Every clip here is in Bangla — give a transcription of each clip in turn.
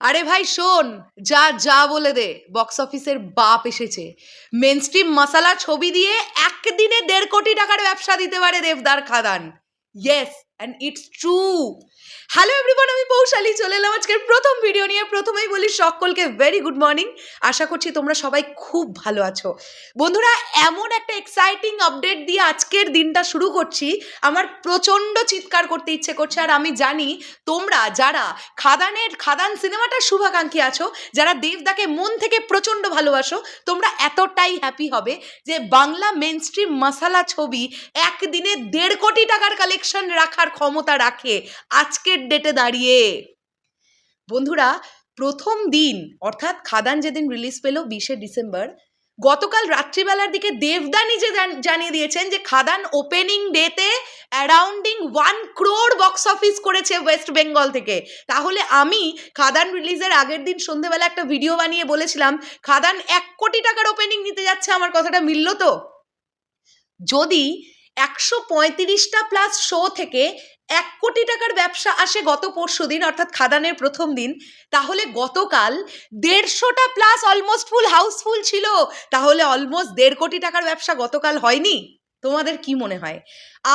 আরে ভাই, শোন, যা যা বলে দে বক্স অফিসের বাপ এসেছে। মেন স্ট্রিম মশালা ছবি দিয়ে একদিনে দেড় কোটি টাকার ব্যবসা দিতে পারে দেবদার Khadaan. Yes and it's true hello everyone আমি পৌশালী চলে এলাম আজকের প্রথম ভিডিও নিয়ে। প্রথমেই বলি সকলকে ভেরি গুড মর্নিং আশা করছি তোমরা সবাই খুব ভালো আছো। বন্ধুরা, এমন একটা এক্সাইটিং আপডেট দিয়ে আজকের দিনটা শুরু করছি। আমার প্রচণ্ড চিৎকার করতে ইচ্ছে করছে। আর আমি জানি তোমরা যারা খাদানের, খাদান সিনেমাটার শুভাকাঙ্ক্ষী আছো, যারা দেবদাকে মন থেকে প্রচণ্ড ভালোবাসো, তোমরা এতটাই হ্যাপি হবে যে বাংলা মেন স্ট্রিম মশালা ছবি একদিনে দেড় কোটি টাকার কালেকশন রাখার ক্ষমতা রাখে। আজকের ডেটে দাঁড়িয়ে। বন্ধুরা, প্রথম দিন, অর্থাৎ খাদান যেদিন রিলিজ পেল বিশে ডিসেম্বর, গতকাল রাত্রিবেলার দিকে দেবদা নিজে জান- জানিয়ে দিয়েছেন যে খাদান ওপেনিং ডেতে অ্যারাউন্ডিং ওয়ান ক্রোর বক্স অফিস করেছে ওয়েস্ট বেঙ্গল থেকে। তাহলে আমি খাদান রিলিজের আগের দিন সন্ধেবেলা একটা ভিডিও বানিয়ে বলেছিলাম, খাদান এক কোটি টাকার ওপেনিং নিতে যাচ্ছে, আমার কথাটা মিলল তো? যদি একশো পঁয়ত্রিশটা প্লাস শো থেকে এক কোটি টাকার ব্যবসা আসে গত পরশু দিন, অর্থাৎ খাদানের প্রথম দিন। তাহলে গতকাল দেড়শোটা plus almost full house full ছিল। তাহলে অলমোস্ট দেড় কোটি টাকার ব্যবসা গতকাল হয়নি? তোমাদের কি মনে হয়?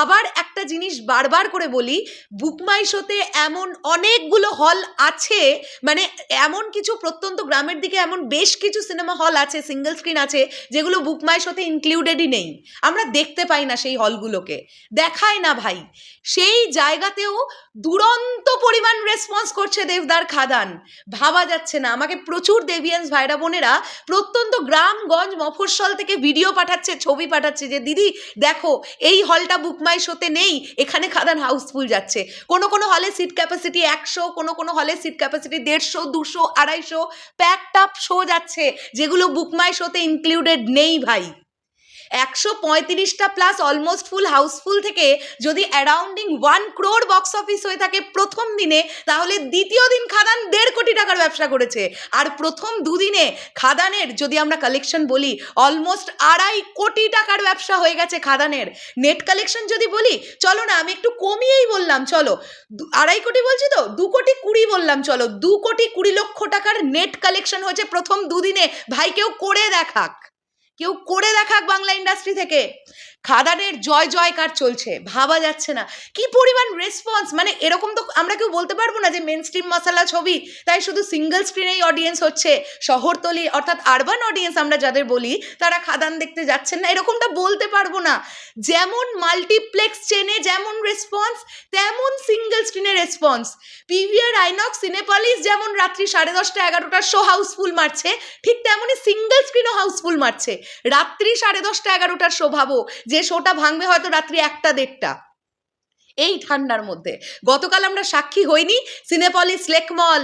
আবার একটা জিনিস বারবার করে বলি, বুকমাই শোতে এমন অনেকগুলো হল আছে মানে এমন কিছু প্রত্যন্ত গ্রামের দিকে এমন বেশ কিছু সিনেমা হল আছে সিঙ্গেল স্ক্রিন আছে, যেগুলো বুকমাই শোতে ইনক্লুডেডই নেই। আমরা দেখতে পাই না সেই হলগুলোকে দেখায় না ভাই। সেই জায়গাতেও দুরন্ত পরিমাণ রেসপন্স করছে দেবদার খাদান। ভাবা যাচ্ছে না। আমাকে প্রচুর দেবিয়ান্স ভাইরা বোনেরা প্রত্যন্ত গ্রামগঞ্জ মফস্বল থেকে ভিডিও পাঠাচ্ছে, ছবি পাঠাচ্ছে যে, দিদি দেখো, এই হলটা বুকমাই শোতে নেই, এখানে খাদান হাউসফুল যাচ্ছে। কোনো কোনো হলে সিট ক্যাপাসিটি একশো, কোনো কোনো হলে সিট ক্যাপাসিটি দেড়শো, দুশো, আড়াইশো প্যাকড আপ শো যাচ্ছে, যেগুলো বুকমাই শোতে ইনক্লুডেড নেই ভাই। একশো পঁয়ত্রিশটা প্লাস অলমোস্ট ফুল হাউসফুল থেকে যদি arounding one crore box office হয়ে থাকে প্রথম দিনে, তাহলে দ্বিতীয় দিন খাদান দেড় কোটি টাকার ব্যবসা করেছে। আর প্রথম দুদিনে খাদানের যদি আমরা কালেকশন বলি অলমোস্ট আড়াই কোটি টাকার ব্যবসা হয়ে গেছে খাদানের। নেট কালেকশন যদি বলি, চলো না, আমি একটু কমিয়েই বললাম, চলো। আড়াই কোটি বলছি তো? দু কোটি কুড়ি বললাম, চলো। দু কোটি কুড়ি লক্ষ টাকার নেট কালেকশন হয়েছে প্রথম দুদিনে। ভাই, কেউ করে দেখাক। কেউ করে দেখাক বাংলা ইন্ডাস্ট্রি থেকে। খাদানের জয় জয়কার চলছে, ভাবা যাচ্ছে না। কি পরিমাণ রেসপন্স মানে এরকম তো আমরা কেউ বলতে পারব না যে মেন স্ট্রিম মশালা ছবি, তাই শুধু সিঙ্গেল স্ক্রিনেই অডিয়েন্স হচ্ছে। শহরতলি অর্থাৎ আরবান অডিয়েন্স আমরা যাদের বলি, তারা খাদান দেখতে যাচ্ছেন না। এরকমটা বলতে পারব না। যেমন মাল্টিপ্লেক্স চেনে যেমন রেসপন্স তেমন সিঙ্গেল স্ক্রিনে রেসপন্স পিভিআর আইনক্স সিনেপলিস যেমন রাত্রি সাড়ে দশটা এগারোটার শো হাউসফুল মারছে, ঠিক তেমনই সিঙ্গেল স্ক্রিনও হাউসফুল মারছে। রাত্রি সাড়ে দশটা এগারোটার ভাবো যে শোটা ভাঙবে হয়তো রাত্রি একটা দেড়টা। এই ঠান্ডার মধ্যে। গতকাল আমরা সাক্ষী হইনি। Cinepolis Lake Mall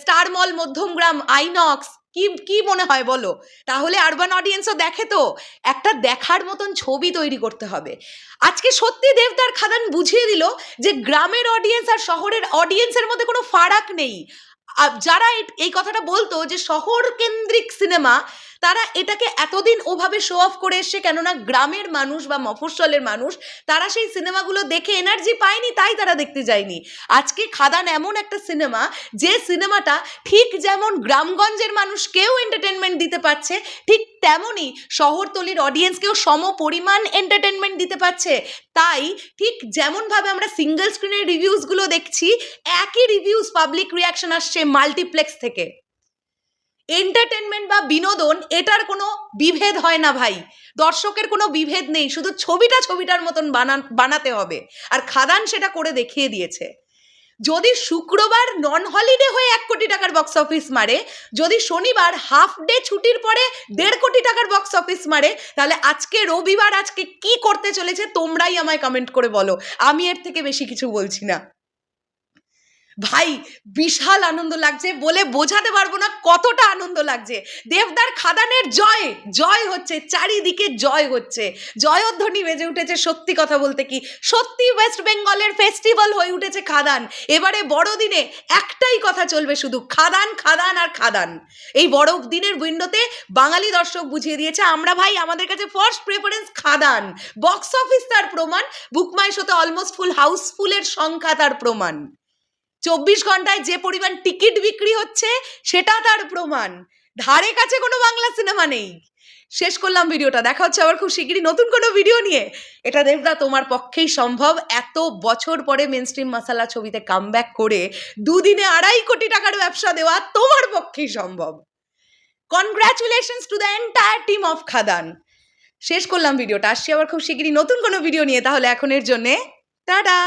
Star Mall Madhyamgram Inox কি কি মনে হয় বলো? তাহলে আরবান অডিয়েন্সও দেখে তো। একটা দেখার মতন ছবি তৈরি করতে হবে। আজকে সত্যি দেবদার খাদান বুঝিয়ে দিল যে গ্রামের অডিয়েন্স আর শহরের অডিয়েন্সের মধ্যে কোনো ফারাক নেই। যারা এই কথাটা বলতো যে শহর কেন্দ্রিক সিনেমা তারা এটাকে এতদিন ওভাবে শো অফ করে এসছে কেননা গ্রামের মানুষ বা মফস্বলের মানুষ, তারা সেই সিনেমাগুলো দেখে এনার্জি পায়নি, তাই তারা দেখতে যায়নি। আজকে খাদান এমন একটা সিনেমা, যে সিনেমাটা ঠিক যেমন গ্রামগঞ্জের মানুষকেও এন্টারটেনমেন্ট দিতে পারছে, ঠিক তেমনই শহরতলির অডিয়েন্সকেও সম পরিমাণ এন্টারটেনমেন্ট দিতে পারছে। তাই ঠিক যেমনভাবে আমরা সিঙ্গেল স্ক্রিনের রিভিউসগুলো দেখছি, একই রিভিউস পাবলিক রিয়াকশন আসছে মাল্টিপ্লেক্স থেকে। এন্টারটেনমেন্ট বা বিনোদন, এটার কোনো বিভেদ হয় না ভাই। দর্শকের কোনো বিভেদ নেই, শুধু ছবিটা ছবিটার মতন বানা বানাতে হবে। আর খাদান সেটা করে দেখিয়ে দিয়েছে। যদি শুক্রবার নন হলিডে হয়ে এক কোটি টাকার বক্স অফিস মারে, যদি শনিবার হাফ ডে ছুটির পরে দেড় কোটি টাকার বক্স অফিস মারে, তাহলে আজকে রবিবার আজকে কি করতে চলেছে তোমরাই আমায় কমেন্ট করে বলো। আমি এর থেকে বেশি কিছু বলছি না। ভাই, বিশাল আনন্দ লাগছে বলে বোঝাতে পারব না কতটা আনন্দ লাগছে। দেবদার খাদানের জয় জয় হচ্ছে, চারিদিকে জয় হচ্ছে। জয়ধ্বনি বেজে উঠেছে সত্যি কথা বলতে কি? সত্যি ওয়েস্ট বেঙ্গলের ফেস্টিভ্যাল হয়ে উঠেছে খাদান। এবারে বড়দিনে একটাই কথা চলবে শুধু, খাদান খাদান আর খাদান। এই বড় দিনের উইন্ডোতে বাঙালি দর্শক বুঝিয়ে দিয়েছে, আমরা ভাই, আমাদের কাছে first preference Khadaan. Box office তার প্রমাণ বুকমাই শোতে অলমোস্ট ফুল হাউসফুলের সংখ্যা তার প্রমাণ। চব্বিশ ঘন্টায় যে পরিমাণ টিকিট বিক্রি হচ্ছে, সেটা তার প্রমাণ। ধারে কাছে কোনো বাংলা সিনেমা নেই। শেষ করলাম ভিডিওটা। দেখা হচ্ছে আবার খুব শিগগিরই নতুন কোনো ভিডিও নিয়ে। এটা দেবদা, তোমার পক্ষেই সম্ভব। এত বছর পরে মেন স্ট্রিম মাসালা ছবিতে কামব্যাক করে দুদিনে আড়াই কোটি টাকার ব্যবসা দেওয়া তোমার পক্ষেই সম্ভব। Congratulations to the entire team of Khadaan শেষ করলাম ভিডিওটা। আসছি আবার খুব শিগগিরই নতুন কোনো ভিডিও নিয়ে। তাহলে এখনের জন্যে, টাটা!